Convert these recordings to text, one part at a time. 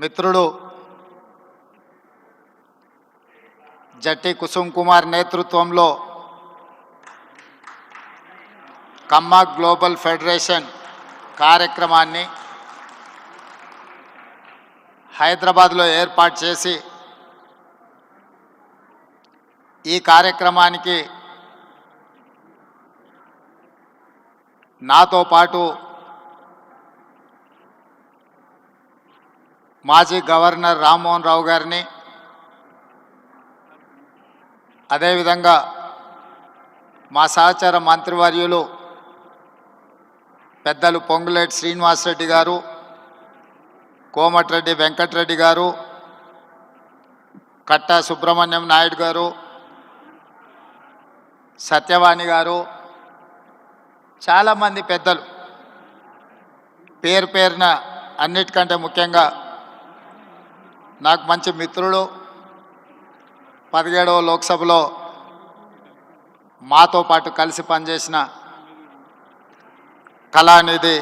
మిత్రుడు జట్టి కుసుమ్ కుమార్ నేతృత్వంలో కమ్మ global federation కార్యక్రమాన్ని హైదరాబాద్లో ఏర్పాటు చేసి ఈ కార్యక్రమానికి నాతో పాటు మాజీ గవర్నర్ రామ్మోహన్ రావు గారిని. అదేవిధంగా మా సహచర మంత్రివర్యులు పెద్దలు పొంగులేటి శ్రీనివాసరెడ్డి గారు కోమటిరెడ్డి వెంకటరెడ్డి గారు కట్టా సుబ్రహ్మణ్యం నాయుడు గారు సత్యవాణి గారు చాలామంది పెద్దలు. పేరు పేరున అన్నిటికంటే ముఖ్యంగా నాకు మంచి మిత్రుడు. పదిహేడవ లోక్సభలో మాతో పాటు కలిసి పనిచేసిన కళానిధి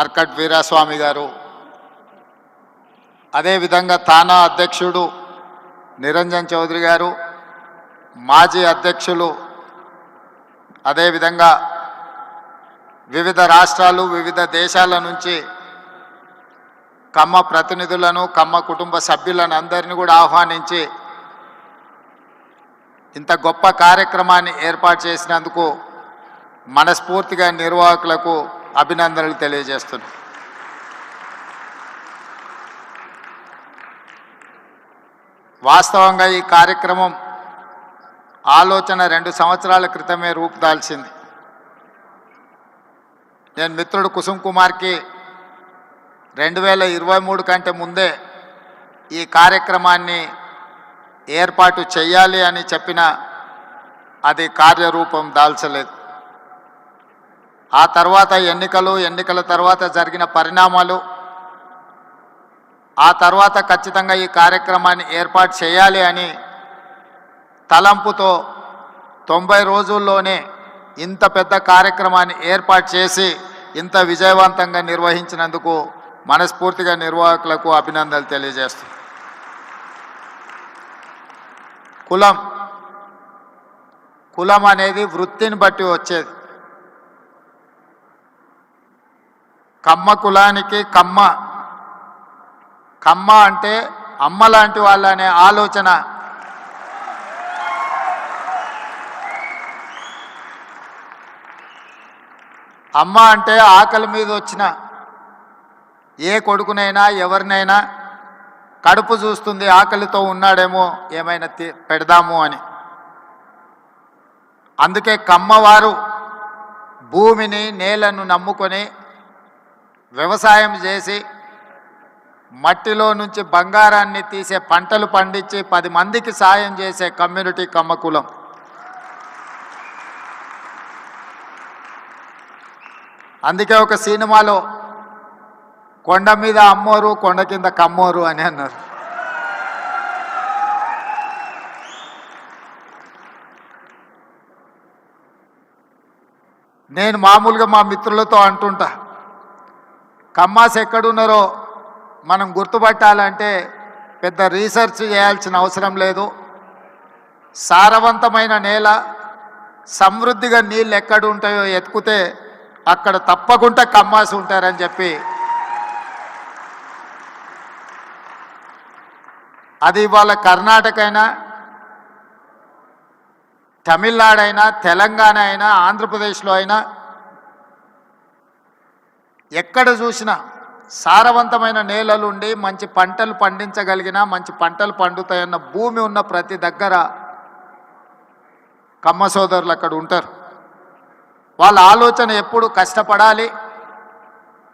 అర్కట్ వీరాస్వామి గారు. అదేవిధంగా తానా అధ్యక్షుడు నిరంజన్ చౌదరి గారు మాజీ అధ్యక్షులు అదేవిధంగా వివిధ రాష్ట్రాలు వివిధ దేశాల నుంచి కమ్మ ప్రతినిధులను కమ్మ కుటుంబ సభ్యులను అందరినీ కూడా ఆహ్వానించి ఇంత గొప్ప కార్యక్రమాన్ని ఏర్పాటు చేసినందుకు మనస్ఫూర్తిగా నిర్వాహకులకు అభినందనలు తెలియజేస్తున్నాను వాస్తవంగా ఈ కార్యక్రమం ఆలోచన రెండు సంవత్సరాల క్రితమే రూపుదాల్చింది నేను మిత్రుడు కుసుమ్ కుమార్కి రెండు వేల ఇరవై మూడు కంటే ముందే ఈ కార్యక్రమాన్ని ఏర్పాటు చేయాలి అని చెప్పిన అది కార్యరూపం దాల్చలేదు. ఆ తర్వాత ఎన్నికలు ఎన్నికల తర్వాత జరిగిన పరిణామాలు ఆ తర్వాత ఖచ్చితంగా ఈ కార్యక్రమాన్ని ఏర్పాటు చేయాలి అని తలంపుతో తొంభై రోజుల్లోనే ఇంత పెద్ద కార్యక్రమాన్ని ఏర్పాటు చేసి ఇంత విజయవంతంగా నిర్వహించినందుకు మనస్ఫూర్తిగా నిర్వాహకులకు అభినందనలు తెలియజేస్తుంది కులం. కులం అనేది వృత్తిని బట్టి వచ్చేది. కమ్మ కులానికి కమ్మ. కమ్మ అంటే అమ్మ లాంటి వాళ్ళనే ఆలోచన. అమ్మ అంటే ఆకలి మీద వచ్చిన ఏ కొడుకునైనా ఎవరినైనా కడుపు చూస్తుంది ఆకలితో ఉన్నాడేమో ఏమైనా పెడదాము అని. అందుకే కమ్మవారు భూమిని నేలను నమ్ముకొని వ్యవసాయం చేసి మట్టిలో నుంచి బంగారాన్ని తీసే పంటలు పండించి పది మందికి సాయం చేసే కమ్యూనిటీ కమ్మకులం. అందుకే ఒక సినిమాలో కొండ మీద అమ్మోరు కొండ కింద కమ్మోరు అని అన్నారు. నేను మామూలుగా మా మిత్రులతో అంటుంటా కమ్మాస్ ఎక్కడున్నారో మనం గుర్తుపట్టాలంటే పెద్ద రీసెర్చ్ చేయాల్సిన అవసరం లేదు. సారవంతమైన నేల సమృద్ధిగా నీళ్ళు ఎక్కడ ఉంటాయో ఎత్తుకుతే అక్కడ తప్పకుండా కమ్మాసి ఉంటారని చెప్పి అది ఇవాళ కర్ణాటక అయినా తమిళనాడు అయినా తెలంగాణ అయినా ఆంధ్రప్రదేశ్లో అయినా ఎక్కడ చూసినా సారవంతమైన నేలలు ఉండి మంచి పంటలు పండించగలిగిన మంచి పంటలు పండుతాయన్న భూమి ఉన్న ప్రతి దగ్గర కమ్మ సోదరులు అక్కడ ఉంటారు. వాళ్ళ ఆలోచన ఎప్పుడు కష్టపడాలి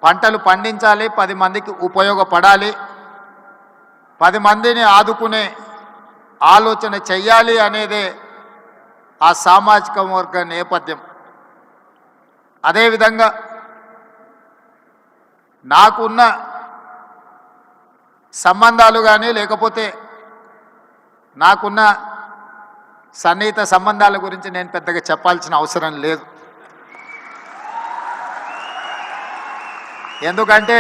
పంటలు పండించాలి పది మందికి ఉపయోగపడాలి పది మందిని ఆదుకునే ఆలోచన చెయ్యాలి అనేదే ఆ సామాజిక వర్గ నేపథ్యం. అదేవిధంగా నాకున్న సంబంధాలు కానీ లేకపోతే నాకున్న సన్నిహిత సంబంధాల గురించి నేను పెద్దగా చెప్పాల్సిన అవసరం లేదు. ఎందుకంటే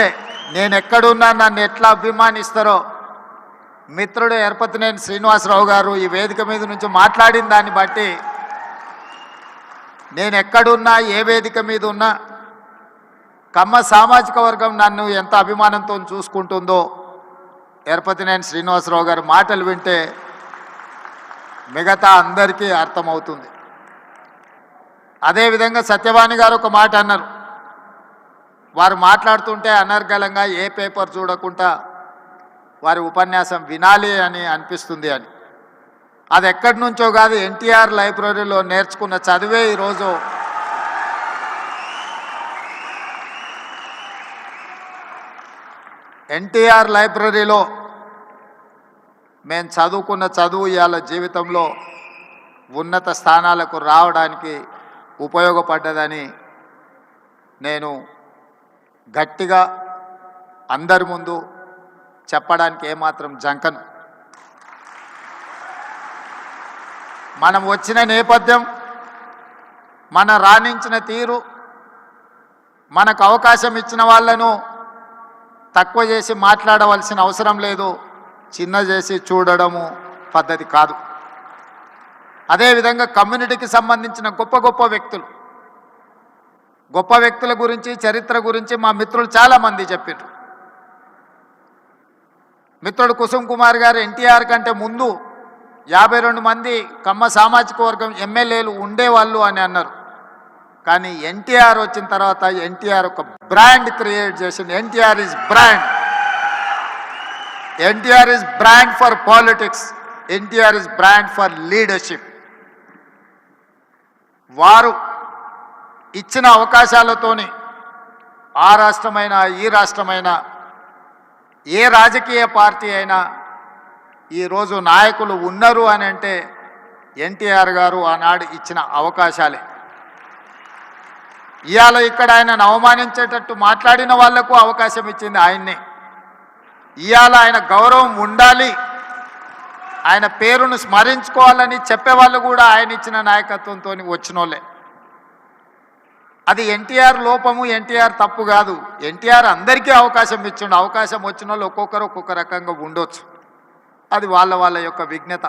నేను ఎక్కడున్నా నన్ను ఎట్లా అభిమానిస్తారో మిత్రుడు ఎరపతినేని శ్రీనివాసరావు గారు ఈ వేదిక మీద నుంచి మాట్లాడిన దాన్ని బట్టి నేను ఎక్కడున్నా ఏ వేదిక మీద ఉన్నా కమ్మ సామాజిక వర్గం నన్ను ఎంత అభిమానంతో చూసుకుంటుందో ఎరపతినేని శ్రీనివాసరావు గారి మాటలు వింటే మిగతా అందరికీ అర్థమవుతుంది. అదేవిధంగా సత్యవాణి గారు ఒక మాట అన్నారు. వారు మాట్లాడుతుంటే అనర్గళంగా ఏ పేపర్ చూడకుండా వారి ఉపన్యాసం వినాలి అని అనిపిస్తుంది అని. అది ఎక్కడి నుంచో కాదు ఎన్టీఆర్ లైబ్రరీలో నేర్చుకున్న చదివే ఈరోజు. ఎన్టీఆర్ లైబ్రరీలో మేము చదువుకున్న చదువు ఇవాళ జీవితంలో ఉన్నత స్థానాలకు రావడానికి ఉపయోగపడ్డదని నేను గట్టిగా అందరి ముందు చెప్పడానికి ఏమాత్రం జంకను. మనం వచ్చిన నేపథ్యం మన రాణించిన తీరు మనకు అవకాశం ఇచ్చిన వాళ్ళను తక్కువ చేసి మాట్లాడవలసిన అవసరం లేదు చిన్న చేసి చూడడము పద్ధతి కాదు. అదేవిధంగా కమ్యూనిటీకి సంబంధించిన గొప్ప గొప్ప వ్యక్తులు గొప్ప వ్యక్తుల గురించి చరిత్ర గురించి మా మిత్రులు చాలామంది చెప్పారు మిత్రుడు కుసుమ్ కుమార్ గారు ఎన్టీఆర్ కంటే ముందు యాభై రెండు మంది కమ్మ సామాజిక వర్గం ఎమ్మెల్యేలు ఉండేవాళ్ళు అని అన్నారు. కానీ ఎన్టీఆర్ వచ్చిన తర్వాత ఎన్టీఆర్ ఒక బ్రాండ్ క్రియేట్ చేసింది NTR is brand. NTR is brand for politics. NTR is brand for leadership. వారు ఇచ్చిన అవకాశాలతోని ఆ రాష్ట్రమైనా ఈ రాష్ట్రమైనా ఏ రాజకీయ పార్టీ అయినా ఈరోజు నాయకులు ఉన్నారు అని అంటే ఎన్టీఆర్ గారు ఆనాడు ఇచ్చిన అవకాశాలే. ఇవాళ ఇక్కడ ఆయనను అవమానించేటట్టు మాట్లాడిన వాళ్ళకు అవకాశం ఇచ్చింది ఆయన్నే. ఇవాళ ఆయన గౌరవం ఉండాలి ఆయన పేరును స్మరించుకోవాలని చెప్పేవాళ్ళు కూడా ఆయన ఇచ్చిన నాయకత్వంతో వచ్చినోళ్ళే. అది ఎన్టీఆర్ లోపము ఎన్టీఆర్ తప్పు కాదు. ఎన్టీఆర్ అందరికీ అవకాశం ఇచ్చిండు. అవకాశం వచ్చిన వాళ్ళు ఒక్కొక్కరు ఒక్కొక్క రకంగా ఉండొచ్చు. అది వాళ్ళ వాళ్ళ యొక్క విఘ్నత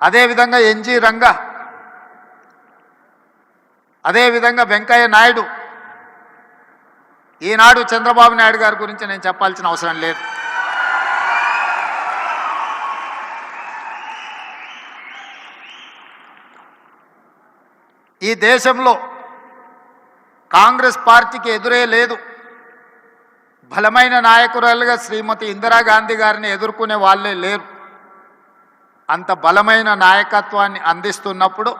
అదేవిధంగా ఎన్జి రంగా అదేవిధంగా వెంకయ్య నాయుడు. ఈనాడు చంద్రబాబు నాయుడు గారి గురించి నేను చెప్పాల్సిన అవసరం లేదు. ఈ దేశంలో కాంగ్రెస్ పార్టీకి ఎదురే లేదు. బలమైన నాయకురాలుగా శ్రీమతి ఇందిరాగాంధీ గారిని ఎదుర్కొనే వాళ్ళే లేరు. అంత బలమైన నాయకత్వాన్ని అందిస్తున్నప్పుడు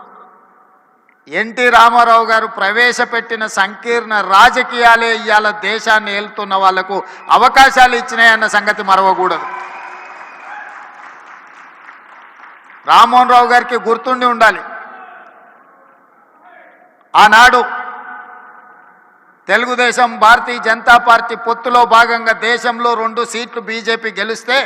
ఎన్టీ రామారావు గారు ప్రవేశపెట్టిన సంకీర్ణ రాజకీయాలే ఇవాళ దేశాన్ని ఏలుతున్న వాళ్ళకు అవకాశాలు ఇచ్చినాయన్న సంగతి మరవకూడదు. రామ్మోహన్ రావు గారికి గుర్తుండి ఉండాలి. ఆనాడు తెలుగుదేశం భారతీయ జనతా పార్టీ పొత్తులో భాగంగా దేశంలో రెండు సీట్లు బీజేపీ గెలిస్తే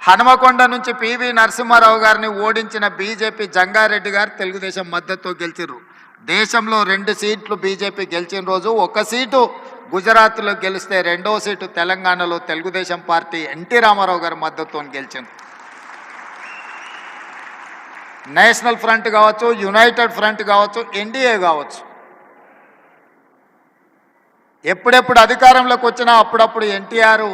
హనుమకొండ నుంచి పివి నరసింహారావు గారిని ఓడించిన బీజేపీ జంగారెడ్డి గారు తెలుగుదేశం మద్దతుతో గెలిచిర్రు. దేశంలో రెండు సీట్లు బీజేపీ గెలిచిన రోజు ఒక సీటు గుజరాత్లో గెలిస్తే రెండో సీటు తెలంగాణలో తెలుగుదేశం పార్టీ ఎన్టీ రామారావు గారి మద్దతుతో గెలిచింది. నేషనల్ ఫ్రంట్ కావచ్చు యునైటెడ్ ఫ్రంట్ కావచ్చు ఎన్డీఏ కావచ్చు. ఎప్పుడెప్పుడు అధికారంలోకి వచ్చినా అప్పుడప్పుడు ఎన్టీఆర్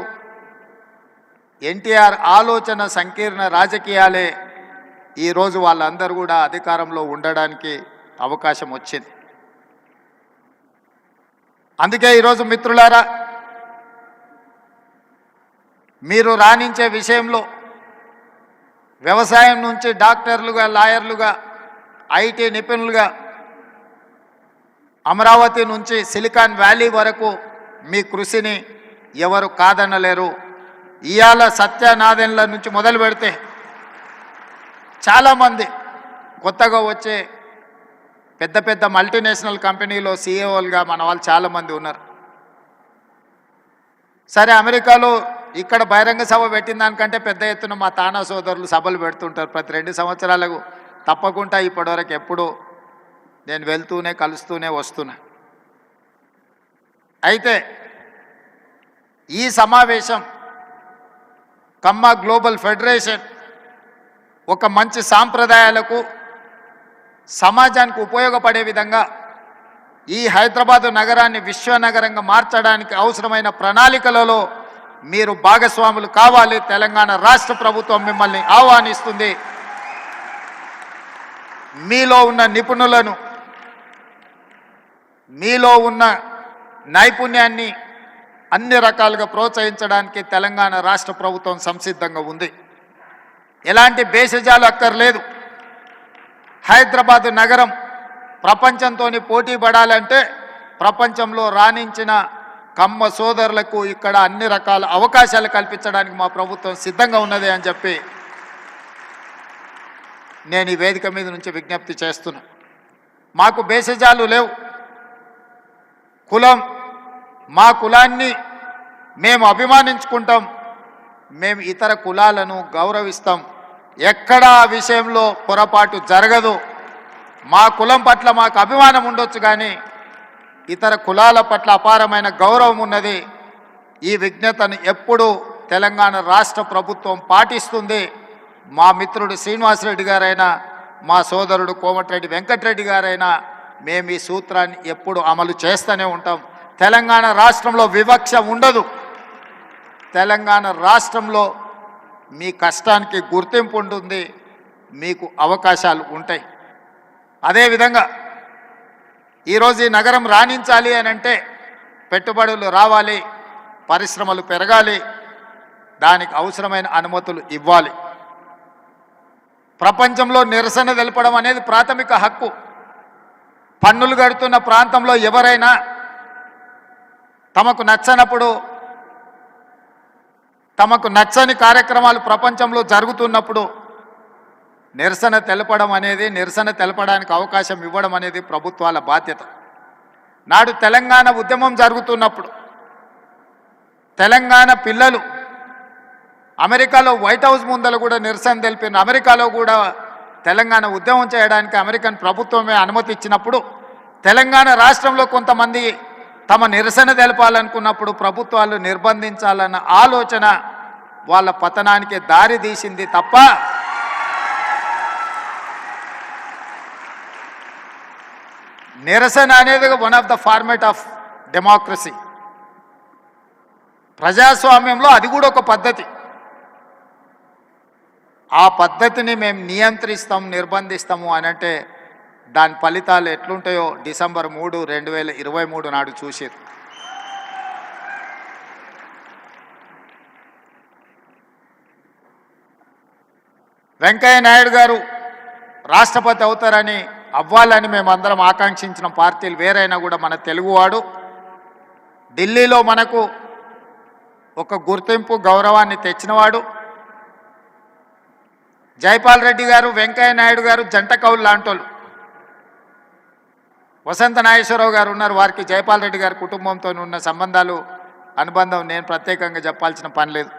ఎన్టీఆర్ ఆలోచన సంకీర్ణ రాజకీయాలే ఈరోజు వాళ్ళందరూ కూడా అధికారంలో ఉండడానికి అవకాశం వచ్చింది. అందుకే ఈరోజు మిత్రులారా మీరు రాణించే విషయంలో వ్యవసాయం నుంచి డాక్టర్లుగా లాయర్లుగా ఐటీ నిపుణులుగా అమరావతి నుంచి సిలికాన్ వ్యాలీ వరకు మీ కృషిని ఎవరు కాదనలేరు. ఇవాళ సత్యనాదెన్ల నుంచి మొదలు పెడితే చాలామంది కొత్తగా వచ్చే పెద్ద పెద్ద మల్టీనేషనల్ కంపెనీలో సీఈఓలుగా మన వాళ్ళు చాలామంది ఉన్నారు. సరే అమెరికాలో ఇక్కడ బహిరంగ సభ పెట్టిన దానికంటే పెద్ద ఎత్తున మా తానా సోదరులు సభలు పెడుతుంటారు. ప్రతి రెండు సంవత్సరాలకు తప్పకుండా ఇప్పటివరకు ఎప్పుడూ నేను వెళ్తూనే కలుస్తూనే వస్తున్నా. అయితే ఈ సమావేశం కమ్మ గ్లోబల్ ఫెడరేషన్ ఒక మంచి సాంప్రదాయాలకు సమాజానికి ఉపయోగపడే విధంగా ఈ హైదరాబాదు నగరాన్ని విశ్వనగరంగా మార్చడానికి అవసరమైన ప్రణాళికలలో మీరు భాగస్వాములు కావాలి. తెలంగాణ రాష్ట్ర ప్రభుత్వం మిమ్మల్ని ఆహ్వానిస్తుంది. మీలో ఉన్న నిపుణులను మీలో ఉన్న నైపుణ్యాన్ని అన్ని రకాలుగా ప్రోత్సహించడానికి తెలంగాణ రాష్ట్ర ప్రభుత్వం సంసిద్ధంగా ఉంది. ఎలాంటి బేసజాలు అక్కర్లేదు. హైదరాబాద్ నగరం ప్రపంచంతో పోటీ పడాలంటే ప్రపంచంలో రాణించిన కమ్మ సోదరులకు ఇక్కడ అన్ని రకాల అవకాశాలు కల్పించడానికి మా ప్రభుత్వం సిద్ధంగా ఉన్నది అని చెప్పి నేను ఈ వేదిక మీద నుంచి విజ్ఞప్తి చేస్తున్నా. మాకు బేసజాలు లేవు. కులం మా కులాన్ని మేము అభిమానించుకుంటాం. మేము ఇతర కులాలను గౌరవిస్తాం. ఎక్కడా ఆ విషయంలో పొరపాటు జరగదు. మా కులం పట్ల మాకు అభిమానం ఉండొచ్చు కానీ ఇతర కులాల పట్ల అపారమైన గౌరవం ఉన్నది. ఈ విజ్ఞతను ఎప్పుడు తెలంగాణ రాష్ట్ర ప్రభుత్వం పాటిస్తుంది. మా మిత్రుడు శ్రీనివాసరెడ్డి గారైనా మా సోదరుడు కోమటిరెడ్డి వెంకటరెడ్డి గారైనా మేము ఈ సూత్రాన్ని ఎప్పుడు అమలు చేస్తూనే ఉంటాం. తెలంగాణ రాష్ట్రంలో వివక్ష ఉండదు. తెలంగాణ రాష్ట్రంలో మీ కష్టానికి గుర్తింపు ఉంటుంది. మీకు అవకాశాలు ఉంటాయి. అదేవిధంగా ఈరోజు ఈ నగరం రాణించాలి అని అంటే పెట్టుబడులు రావాలి పరిశ్రమలు పెరగాలి దానికి అవసరమైన అనుమతులు ఇవ్వాలి. ప్రపంచంలో నిరసన తెలపడం అనేది ప్రాథమిక హక్కు. పన్నులు కడుతున్న ప్రాంతంలో ఎవరైనా తమకు నచ్చనప్పుడు తమకు నచ్చని కార్యక్రమాలు ప్రపంచంలో జరుగుతున్నప్పుడు నిరసన తెలపడం అనేది నిరసన తెలపడానికి అవకాశం ఇవ్వడం అనేది ప్రభుత్వాల బాధ్యత. నాడు తెలంగాణ ఉద్యమం జరుగుతున్నప్పుడు తెలంగాణ పిల్లలు అమెరికాలో వైట్ హౌస్ ముందర కూడా నిరసన తెలిపిన అమెరికాలో కూడా తెలంగాణ ఉద్యమం చేయడానికి అమెరికన్ ప్రభుత్వమే అనుమతి ఇచ్చినప్పుడు తెలంగాణ రాష్ట్రంలో కొంతమంది తమ నిరసన తెలపాలనుకున్నప్పుడు ప్రభుత్వాలు నిర్బంధించాలన్న ఆలోచన వాళ్ళ పతనానికి దారి తీసింది తప్ప నిరసన అనేది one of the format of democracy ప్రజాస్వామ్యంలో అది కూడా ఒక పద్ధతి. ఆ పద్ధతిని మేము నియంత్రిస్తాం నిర్బంధిస్తాము అని అంటే దాని ఫలితాలు ఎట్లుంటాయో డిసెంబర్ మూడు రెండు వేల ఇరవై మూడు నాడు చూసేది. వెంకయ్య నాయుడు గారు రాష్ట్రపతి అవుతారని అవ్వాలని మేమందరం ఆకాంక్షించిన పార్టీలు వేరైనా కూడా మన తెలుగువాడు. ఢిల్లీలో మనకు ఒక గుర్తింపు గౌరవాన్ని తెచ్చినవాడు. జైపాల్ రెడ్డి గారు వెంకయ్య నాయుడు గారు జంట కౌలు లాంటోళ్ళు. వసంత నాగేశ్వరరావు గారు ఉన్నారు వారికి జైపాల్ రెడ్డి గారి కుటుంబంతో ఉన్న సంబంధాలు అనుబంధం నేను ప్రత్యేకంగా చెప్పాల్సిన పని లేదు.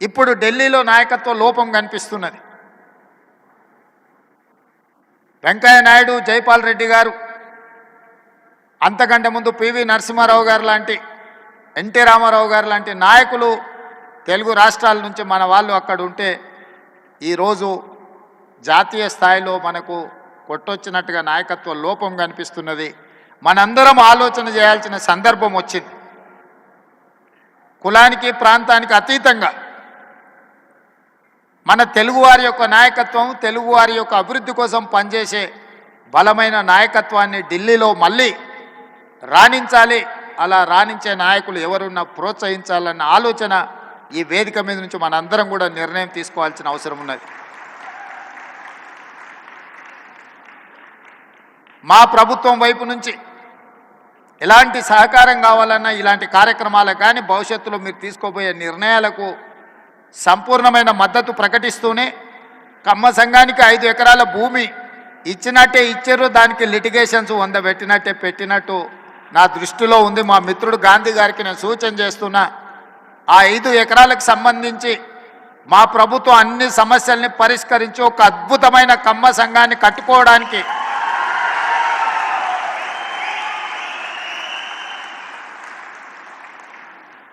ఇప్పుడు ఢిల్లీలో నాయకత్వ లోపం కనిపిస్తున్నది. వెంకయ్య నాయుడు జైపాల్ రెడ్డి గారు అంతకంటే ముందు పివి నరసింహారావు గారు లాంటి ఎన్టీ రామారావు గారు లాంటి నాయకులు తెలుగు రాష్ట్రాల నుంచి మన వాళ్ళు అక్కడ ఉంటే ఈరోజు జాతీయ స్థాయిలో మనకు కొట్టొచ్చినట్టుగా నాయకత్వ లోపం కనిపిస్తున్నది. మనందరం ఆలోచన చేయాల్సిన సందర్భం వచ్చింది. కులానికి ప్రాంతానికి అతీతంగా మన తెలుగువారి యొక్క నాయకత్వం తెలుగువారి యొక్క అభివృద్ధి కోసం పనిచేసే బలమైన నాయకత్వాన్ని ఢిల్లీలో మళ్ళీ రాణించాలి. అలా రాణించే నాయకులు ఎవరున్నా ప్రోత్సహించాలన్న ఆలోచన ఈ వేదిక మీద నుంచి మనందరం కూడా నిర్ణయం తీసుకోవాల్సిన అవసరం ఉన్నది. మా ప్రభుత్వం వైపు నుంచి ఎలాంటి సహకారం కావాలన్నా ఇలాంటి కార్యక్రమాలకు కానీ భవిష్యత్తులో మీరు తీసుకోబోయే నిర్ణయాలకు సంపూర్ణమైన మద్దతు ప్రకటిస్తూనే కమ్మ సంఘానికి ఐదు ఎకరాల భూమి ఇచ్చినట్టే ఇచ్చారు. దానికి లిటిగేషన్స్ వంద పెట్టినట్టే పెట్టినట్టు నా దృష్టిలో ఉంది. మా మిత్రుడు గాంధీ గారికి నేను సూచన చేస్తున్నా. ఆ ఐదు ఎకరాలకు సంబంధించి మా ప్రభుత్వం అన్ని సమస్యల్ని పరిష్కరించి ఒక అద్భుతమైన కమ్మ సంఘాన్ని కట్టుకోవడానికి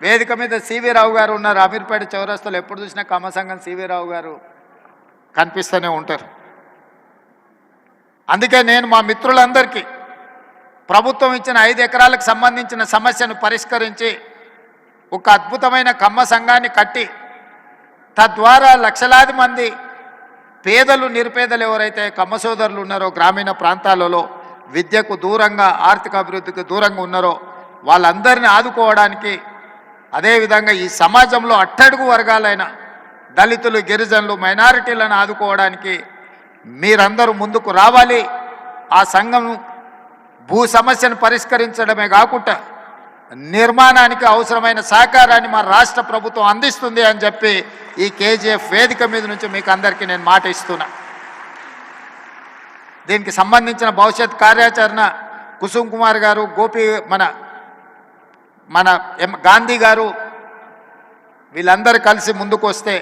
వేదిక మీద సివి రావు గారు ఉన్నారు. అమీర్పేట చౌరస్తాలో ఎప్పుడు చూసినా కమ్మ సంఘం సివి రావు గారు కనిపిస్తూనే ఉంటారు. అందుకే నేను మా మిత్రులందరికీ ప్రభుత్వం ఇచ్చిన ఐదు ఎకరాలకు సంబంధించిన సమస్యను పరిష్కరించి ఒక అద్భుతమైన కమ్మ సంఘాన్ని కట్టి తద్వారా లక్షలాది మంది పేదలు నిరుపేదలు ఎవరైతే కమ్మ సోదరులు ఉన్నారో గ్రామీణ ప్రాంతాలలో విద్యకు దూరంగా ఆర్థిక అభివృద్ధికి దూరంగా ఉన్నారో వాళ్ళందరినీ ఆదుకోవడానికి అదేవిధంగా ఈ సమాజంలో అట్టడుగు వర్గాలైన దళితులు గిరిజనులు మైనారిటీలను ఆదుకోవడానికి మీరందరూ ముందుకు రావాలి. ఆ సంఘం భూ సమస్యను పరిష్కరించడమే కాకుండా నిర్మాణానికి అవసరమైన సహకారాన్ని మా రాష్ట్ర ప్రభుత్వం అందిస్తుంది అని చెప్పి ఈ కేజీఎఫ్ వేదిక మీద నుంచి మీకు అందరికీ నేను మాట ఇస్తున్నా. దీనికి సంబంధించిన భవిష్యత్ కార్యాచరణ కుసుమ్ కుమార్ గారు గోపి మన మన ఎం గాంధీ గారు వీళ్ళందరూ కలిసి ముందుకు వస్తే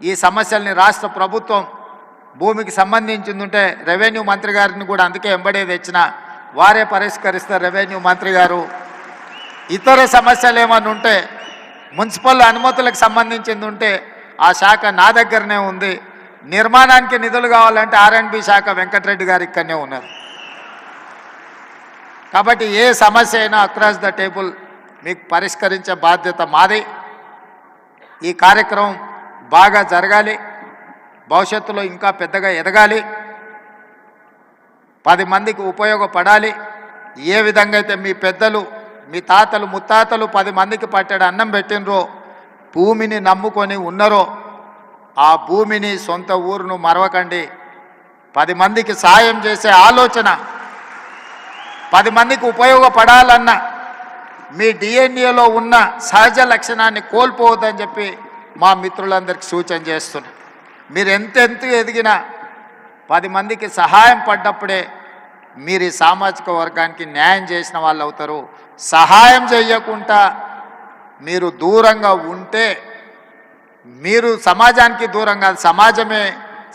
ఈ సమస్యల్ని రాష్ట్ర ప్రభుత్వం భూమికి సంబంధించింది ఉంటే రెవెన్యూ మంత్రి గారిని కూడా అందుకే ఎంబడే తెచ్చిన వారే పరిష్కరిస్తారు రెవెన్యూ మంత్రి గారు. ఇతర సమస్యలు ఏమన్నా ఉంటే మున్సిపల్ అనుమతులకు సంబంధించింది ఉంటే ఆ శాఖ నా దగ్గరనే ఉంది. నిర్మాణానికి నిధులు కావాలంటే ఆర్ఎండ్బి శాఖ వెంకటరెడ్డి గారు ఇక్కడనే ఉన్నారు. కాబట్టి ఏ సమస్య అయినా అక్రాస్ ద టేబుల్ మీకు పరిష్కరించే బాధ్యత మాది. ఈ కార్యక్రమం బాగా జరగాలి. భవిష్యత్తులో ఇంకా పెద్దగా ఎదగాలి. పది మందికి ఉపయోగపడాలి. ఏ విధంగా అయితే మీ పెద్దలు మీ తాతలు ముత్తాతలు పది మందికి పట్టాడు అన్నం పెట్టినరో భూమిని నమ్ముకొని ఉన్నారో ఆ భూమిని సొంత ఊరును మరవకండి. పది మందికి సాయం చేసే ఆలోచన పది మందికి ఉపయోగపడాలన్న మీ డిఎన్ఏలో ఉన్న సహజ లక్షణాన్ని కోల్పోవద్దని చెప్పి మా మిత్రులందరికీ సూచన చేస్తున్నా. మీరు ఎంతెంత ఎదిగినా పది మందికి సహాయం పడ్డప్పుడే మీరు ఈ సామాజిక వర్గానికి న్యాయం చేసిన వాళ్ళు అవుతారు. సహాయం చేయకుండా మీరు దూరంగా ఉంటే మీరు సమాజానికి దూరంగా సమాజమే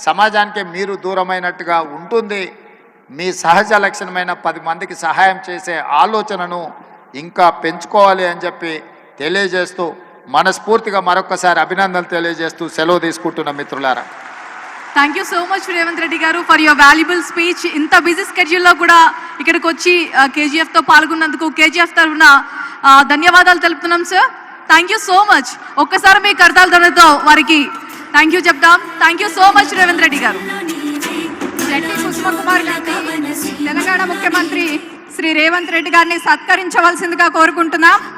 సమాజానికి మీరు దూరమైనట్టుగా ఉంటుంది. మీ సహజ లక్షణమైన పది మందికి సహాయం చేసే ఆలోచనను ఇంకా పెంచుకోవాలి అని చెప్పి తెలియజేస్తూ మనస్ఫూర్తిగా మరొకసారి అభినందనలు తెలియజేస్తూ సెలవు తీసుకుంటున్న మిత్రులారా. Thank you so much Revanth Reddy garu for your valuable speech ఇంత బిజీ స్కెడ్యూల్లో కూడా ఇక్కడికి వచ్చి కేజీఎఫ్తో పాల్గొన్నందుకు కేజీఎఫ్ తరఫున ధన్యవాదాలు తెలుపుతున్నాం sir thank you so much ఒక్కసారి మీ కర్తాల ధనతో వారికి థ్యాంక్ యూ చెప్తాం thank you so much Revanth Reddy గారు. కుమార్ తెలంగాణ ముఖ్యమంత్రి శ్రీ రేవంత్ రెడ్డి గారిని సత్కరించవలసిందిగా కోరుకుంటున్నాం.